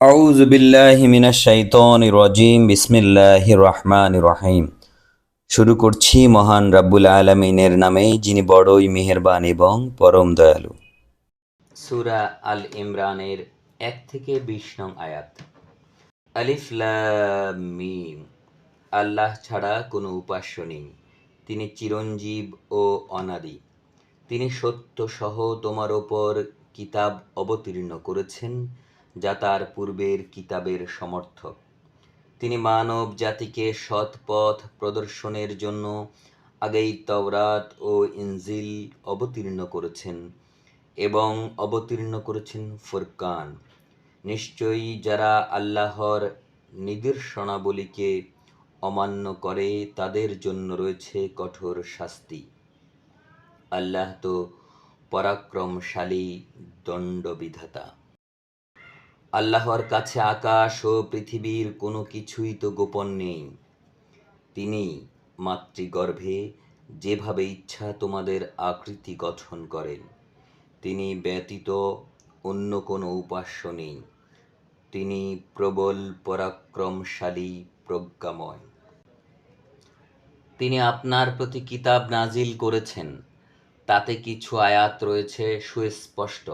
আউজ বিল্লাহ মিনা শাইতন রজিম বিসমিল্লাহ রহমান রহিম। শুরু করছি মহান রাব্বুল আলমিনের নামে, যিনি বড়ই মেহেরবান এবং পরম দয়ালু। সুরা আল ইমরানের এক থেকে বিশ নং আয়াত। আলিফলামিম আল্লাহ ছাড়া কোনো উপাস্য নেই। তিনি চিরঞ্জীব ও অনাদি। তিনি সত্য সহ তোমার ওপর কিতাব অবতীর্ণ করেছেন। যা তার পূর্বের কিতাবের সমর্থক। তিনি মানব জাতিকে সৎ পথ প্রদর্শনের জন্য আগেই তওরাত ও ইনজিল অবতীর্ণ করেছেন এবং অবতীর্ণ করেছেন ফুরকান। নিশ্চয়ই যারা আল্লাহর নিদর্শনাবলীকে অমান্য করে, তাদের জন্য রয়েছে কঠোর শাস্তি। আল্লাহ তো পরাক্রমশালী দণ্ডবিধাতা। আল্লাহর কাছে আকাশ ও পৃথিবীর কোনো কিছুই তো গোপন নেই। তিনি মাতৃগর্ভে যেভাবে ইচ্ছা তোমাদের আকৃতি গঠন করেন, তিনি ব্যতীত অন্য কোনো উপাস্য নেই। তিনি প্রবল, পরাক্রমশালী, প্রজ্ঞাময়। তিনি আপনার প্রতি কিতাব নাজিল করেছেন, তাতে কিছু আয়াত রয়েছে সুস্পষ্ট।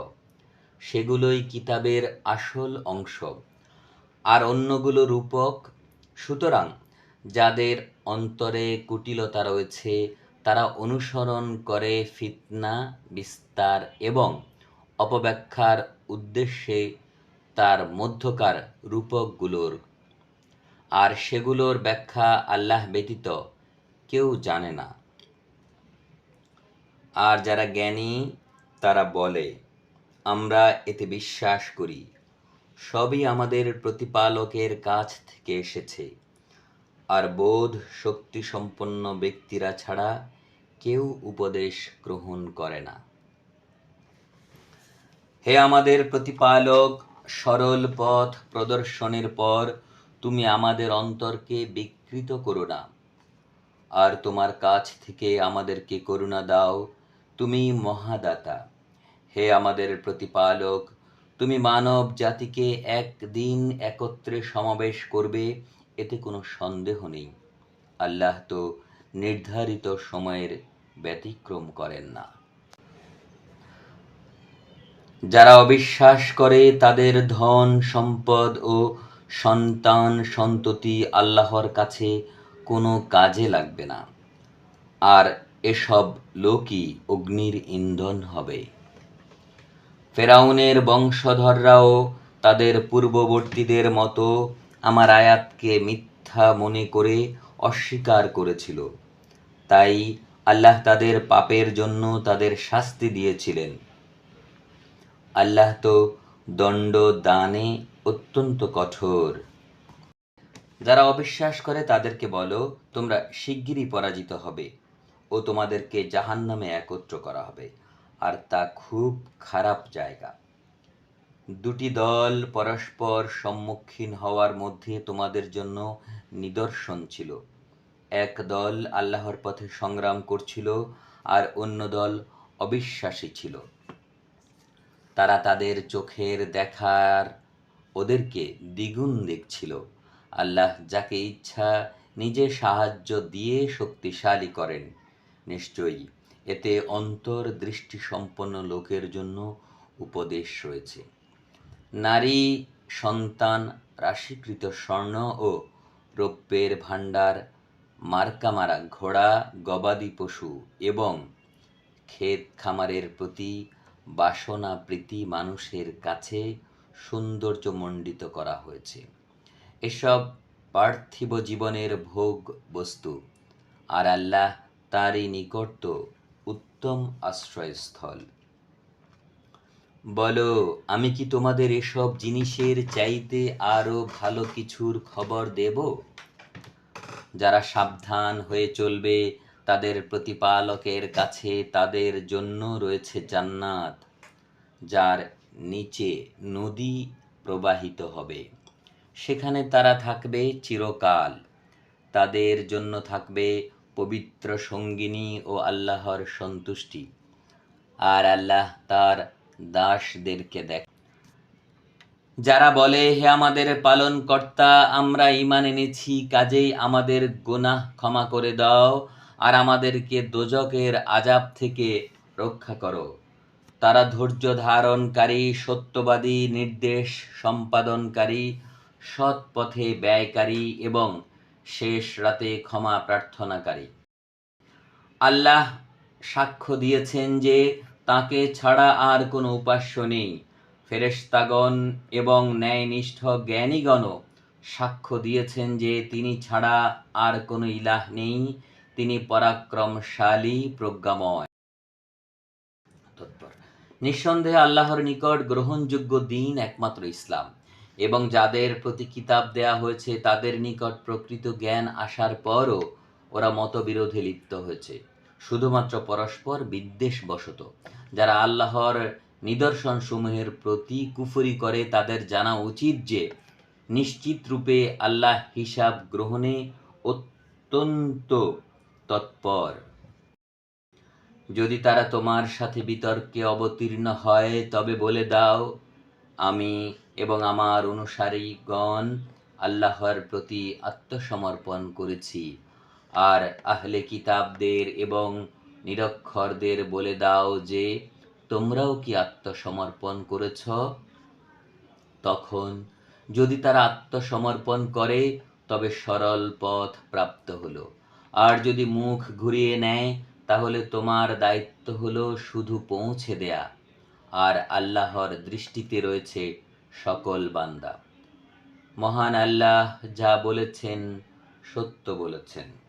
সেগুলোই কিতাবের আসল অংশ। আর অন্যগুলো রূপক। সুতরাং যাদের অন্তরে কুটিলতা রয়েছে, তারা অনুসরণ করে ফিতনা, বিস্তার এবং অপব্যাখ্যার উদ্দেশ্যে তার মধ্যকার রূপকগুলোর। আর সেগুলোর ব্যাখ্যা আল্লাহ ব্যতীত কেউ জানে না। আর যারা জ্ঞানী, তারা বলে আমরা এতে বিশ্বাস করি। সবই আমাদের প্রতিপালকের কাছ থেকে এসেছে। আর বোধ শক্তি সম্পন্ন ব্যক্তিরা ছাড়া কেউ উপদেশ গ্রহণ করে না। হে আমাদের প্রতিপালক, সরল পথ প্রদর্শনের পর তুমি আমাদের অন্তরকে বিকৃত করো না। আর তোমার কাছ থেকে আমাদেরকে করুণা দাও তুমি মহাদাতা। হে আমাদের প্রতিপালক, তুমি মানব জাতিকে একদিন একত্রে সমাবেশ করবে, এতে কোনো সন্দেহ নেই। আল্লাহ তো নির্ধারিত সময়ের ব্যতিক্রম করেন না। যারা অবিশ্বাস করে, তাদের ধন, সম্পদ ও সন্তান সন্ততি আল্লাহর কাছে কোনো কাজে লাগবে না। আর এসব লোকই অগ্নির ইন্ধন হবে। ফেরাউনের বংশধররাও তাদের পূর্ববর্তীদের মতো আমার আয়াতকে মিথ্যা মনে করে অস্বীকার করেছিল। তাই আল্লাহ তাদের পাপের জন্য তাদের শাস্তি দিয়েছিলেন। আল্লাহ তো দণ্ড দানে অত্যন্ত কঠোর। যারা অবিশ্বাস করে তাদেরকে বলো, তোমরা শিগগিরই পরাজিত হবে ও তোমাদেরকে জাহান্নামে একত্র করা হবে। আর তা খুব খারাপ জায়গা। দুটি দল পরস্পর সম্মুখীন হওয়ার মধ্যে তোমাদের জন্য নিদর্শন ছিল। এক দল আল্লাহর পথে সংগ্রাম করছিল আর অন্য দল অবিশ্বাসী ছিল। তারা তাদের চোখের দেখার ওদেরকে দ্বিগুণ দেখছিল। আল্লাহ যাকে ইচ্ছা নিজে সাহায্য দিয়ে শক্তিশালী করেন। নিশ্চয়ই এতে অন্তর দৃষ্টি সম্পন্ন লোকের জন্য উপদেশ রয়েছে। নারী, সন্তান, রাশিকৃত স্বর্ণ ও রৌপ্যের ভাণ্ডার, মার্কামারা ঘোড়া, গবাদি পশু এবং ক্ষেত খামারের প্রতি বাসনা প্রীতি মানুষের কাছে সৌন্দর্যমণ্ডিত করা হয়েছে। এসব পার্থিব জীবনের ভোগ বস্তু। আর আল্লাহ তারই নিকট উত্তম আশ্রয়স্থল। বলো, আমি কি তোমাদের এসব জিনিসের চাইতে আরও ভালো কিছুর খবর দেব? যারা সাবধান হয়ে চলবে, তাদের প্রতিপালকের কাছে তাদের জন্য রয়েছে জান্নাত, যার নিচে নদী প্রবাহিত হবে। সেখানে তারা থাকবে চিরকাল। তাদের জন্য থাকবে পবিত্র সঙ্গিনী ও আল্লাহর সন্তুষ্টি। আর আল্লাহ তার দাসদেরকে দেখ। যারা বলে, হে আমাদের পালন কর্তা আমরা ইমান এনেছি, কাজেই আমাদের গুনাহ ক্ষমা করে দাও, আর আমাদেরকে দোজকের আজাব থেকে রক্ষা করো। তারা ধৈর্য ধারণকারী, সত্যবাদী, নির্দেশ সম্পাদনকারী সৎ পথে ব্যয়কারী এবং শেষ রাতে ক্ষমা প্রার্থনাকারী। আল্লাহ সাক্ষ্য দিয়েছেন যে তাকে ছাড়া আর কোনো উপাস্য নেই। ফেরেশতাগণ এবং ন্যায়নিষ্ঠ জ্ঞানীগণও সাক্ষ্য দিয়েছেন যে তিনি ছাড়া আর কোনো ইলাহ নেই, তিনি পরাক্রমশালী, প্রজ্ঞাময়। নিঃসন্দেহে আল্লাহর নিকট গ্রহণযোগ্য দিন একমাত্র ইসলাম। এবং যাদের প্রতি কিতাব দেয়া হয়েছে, তাদের নিকট প্রকৃত জ্ঞান আসার পরও ওরা মতবিরোধে লিপ্ত হয়েছে। শুধুমাত্র পরস্পর বিদ্বেষ বশত যারা আল্লাহর নিদর্শন সমূহের প্রতি কুফরি করে, তাদের জানা উচিত যে, নিশ্চিত রূপে আল্লাহ হিসাব গ্রহণে অত্যন্ত তৎপর। যদি তারা তোমার সাথে বিতর্কে অবতীর্ণ হয়, তবে বলে দাও, আমি এবং আমার অনুসারীগণ আল্লাহর প্রতি আত্মসমর্পণ করেছি। আর আহলে কিতাবদের এবং নিরক্ষরদের বলে দাও যে, তোমরাও কি আত্মসমর্পণ করেছ? তখন যদি তারা আত্মসমর্পণ করে, তবে সরল পথ প্রাপ্ত হলো। আর যদি মুখ ঘুরিয়ে নেয়, তাহলে তোমার দায়িত্ব হলো শুধু পৌঁছে দেয়া। আর আল্লাহর দৃষ্টিতে রয়েছে সকল বান্দা। মহান আল্লাহ যা বলেছেন সত্য বলেছেন।